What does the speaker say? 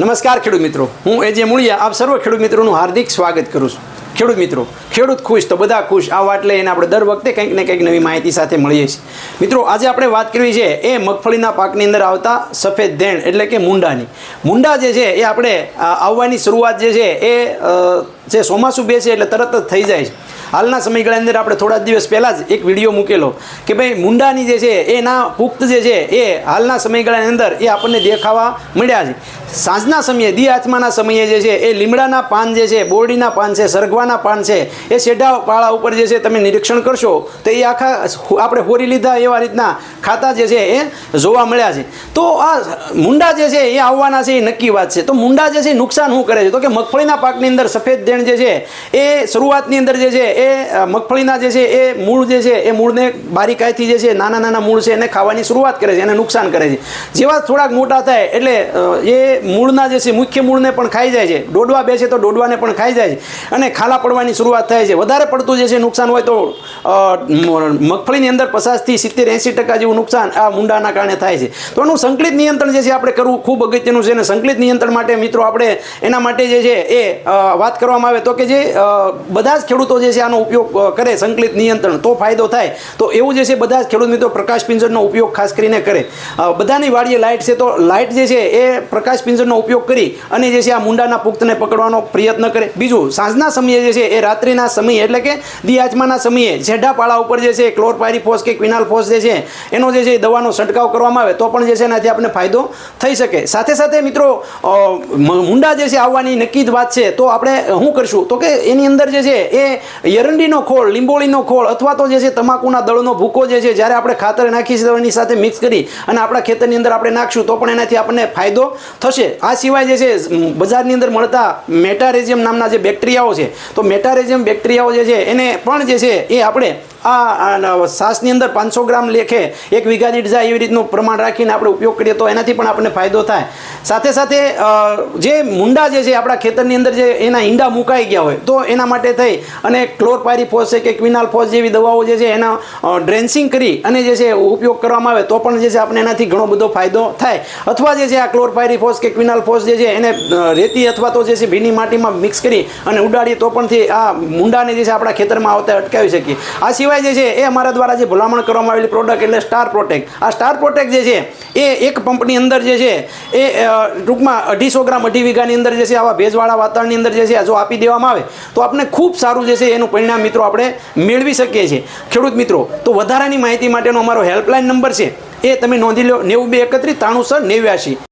નમસ્કાર ખેડૂત મિત્રો. હું એજે મૂળિયા, આપ સર્વ ખેડૂત મિત્રોનું હાર્દિક સ્વાગત કરું છું. ખેડૂત મિત્રો, ખેડૂત ખુશ તો બધા ખુશ. આ વાત લઈને આપણે દર વખતે કંઈક ને કંઈક નવી માહિતી સાથે મળીએ છીએ. મિત્રો, આજે આપણે વાત કરવી છે, એ મગફળીના પાકની અંદર આવતા સફેદ ધેણ એટલે કે મુંડાની. મુંડા જે છે, એ આપણે આવવાની શરૂઆત જે છે, એ જે ચોમાસું બેસે એટલે તરત જ થઈ જાય છે. હાલના સમયગાળાની અંદર આપણે થોડા દિવસ પહેલાં જ એક વીડિયો મૂકેલો કે ભાઈ મુંડાની જે છે એના પુખ્ત જે છે એ હાલના સમયગાળાની અંદર એ આપણને દેખાવા મળ્યા છે. સાંજના સમયે, દી આત્માના સમયે જે છે એ લીમડાના પાન જે છે, બોરડીના પાન છે, સરગવાના પાન છે, એ શેઢા પાળા ઉપર જે છે તમે નિરીક્ષણ કરશો તો એ આખા આપણે હોરી લીધા એવા રીતના ખાતા જે છે એ જોવા મળ્યા છે તો આ મુંડા જે છે એ આવવાના છે એ નક્કી વાત છે તો મુંડા જે છે નુકસાન શું કરે છે તો કે મગફળીના પાકની અંદર સફેદ દેણ જે છે એ શરૂઆતની અંદર જે છે એ મગફળીના જે છે એ મૂળ જે છે એ મૂળને બારીકાઈથી જે છે નાના નાના મૂળ છે એને ખાવાની શરૂઆત કરે છે એને નુકસાન કરે છે જેવા થોડાક મોટા થાય એટલે એ મૂળના જે છે મુખ્ય મૂળને પણ ખાઈ જાય છે ડોડવા બેસે તો ડોડવાને પણ ખાઈ જાય છે અને ખાલા પડવાની શરૂઆત થાય છે વધારે પડતું જે છે નુકસાન હોય તો મગફળીની અંદર પચાસથી સિત્તેર એંસી ટકા જેવું નુકસાન આ મુંડાના કારણે થાય છે. તો એનું સંકલિત નિયંત્રણ જે છે આપણે કરવું ખૂબ અગત્યનું છે અને સંકલિત નિયંત્રણ માટે મિત્રો આપણે એના માટે જે છે એ વાત કરવામાં આવે તો કે જે બધા જ ખેડૂતો જે છે આનો ઉપયોગ કરે સંકલિત નિયંત્રણ તો ફાયદો થાય. તો એવું જે છે બધા જ ખેડૂત મિત્રો પ્રકાશ પિંજરનો ઉપયોગ ખાસ કરીને કરે. બધાની વાડીએ લાઇટ છે તો લાઇટ જે છે એ પ્રકાશ પિંજરનો ઉપયોગ કરી અને જે છે આ મુંડાના પુખ્તને પકડવાનો પ્રયત્ન કરે. બીજું, સાંજના સમયે જે છે એ રાત્રિના સમયે એટલે કે દિયાચમાના સમયે જેઢા પાળા ઉપર જે છે ક્લોરપાયરીફોસ કે ક્વિનાલફોસ જે છે એનો જે છે દવાનો છંટકાવ કરવામાં આવે તો પણ જે છે એનાથી આપણને ફાયદો થઈ શકે. સાથે સાથે મિત્રો મુંડા જે છે આવવાની નક્કી જ વાત છે. તો આપણે શું કરશું? તો કે એની અંદર જે છે એ એરંડીનો ખોળ, લીંબોળીનો ખોળ અથવા તો જે છે તમાકુના દળનો ભૂકો જે છે જ્યારે આપણે ખાતર નાખી એની સાથે મિક્સ કરી અને આપણા ખેતરની અંદર આપણે નાખશું, તો પણ એનાથી આપણને ફાયદો થશે. આ સિવાય જે છે બજારની અંદર મળતા મેટારેઝિયમ નામના જે બેક્ટેરિયાઓ છે, તો મેટારેઝિયમ બેક્ટેરિયાઓ જે છે એને પણ જે છે એ આપણે આ સાસની અંદર પાંચસો ગ્રામ લેખે એક વીઘા દીઠ જાય એવી રીતનું પ્રમાણ રાખીને આપણે ઉપયોગ કરીએ તો એનાથી પણ આપણને ફાયદો થાય. સાથે સાથે જે મુંડા જે છે, આપણા ખેતરની અંદર જે એના ઈંડા મુકાઈ ગયા હોય, તો એના માટે થઈ અને ક્લોરપાયરીફોસ છે કે ક્વિનાલફોસ જેવી દવાઓ જે છે, એના ડ્રેન્સિંગ કરી અને જે છે, ઉપયોગ કરવામાં આવે તો પણ જે છે આપણે એનાથી ઘણો બધો ફાયદો થાય. અથવા જે છે, આ ક્લોરપાયરીફોસ કે ક્વિનાલફોસ જે છે, એને રેતી અથવા તો જે છે, ભીની માટીમાં મિક્સ કરી અને ઉડાડીએ તો પણથી આ મુંડાને જે છે, આપણા ખેતરમાં આવતા અટકાવી શકીએ. આ સિવાય જે છે, એ અમારા દ્વારા જે ભલામણ કરવામાં આવેલી પ્રોડક્ટ એટલે સ્ટાર પ્રોટેક્ટ આ સ્ટાર પ્રોટેક્ટ જે છે, એ એક પંપની અંદર જે છે, એ ટૂંકમાં અઢીસો ગ્રામ, અઢી વીઘાની અંદર જે છે, આવા ભેજવાળા વાતાવરણની અંદર જે છે જો આપી દેવામાં આવે, તો આપણે ખૂબ સારું જે છે, એનું પરિણામ મિત્રો આપણે મેળવી શકીએ છીએ. ખેડૂત મિત્રો, તો વધારાની માહિતી માટેનો અમારો હેલ્પલાઇન નંબર છે. એ તમે નોંધી લો, નેવું બે એકત્રીસ ત્રાણું નેવ્યાસી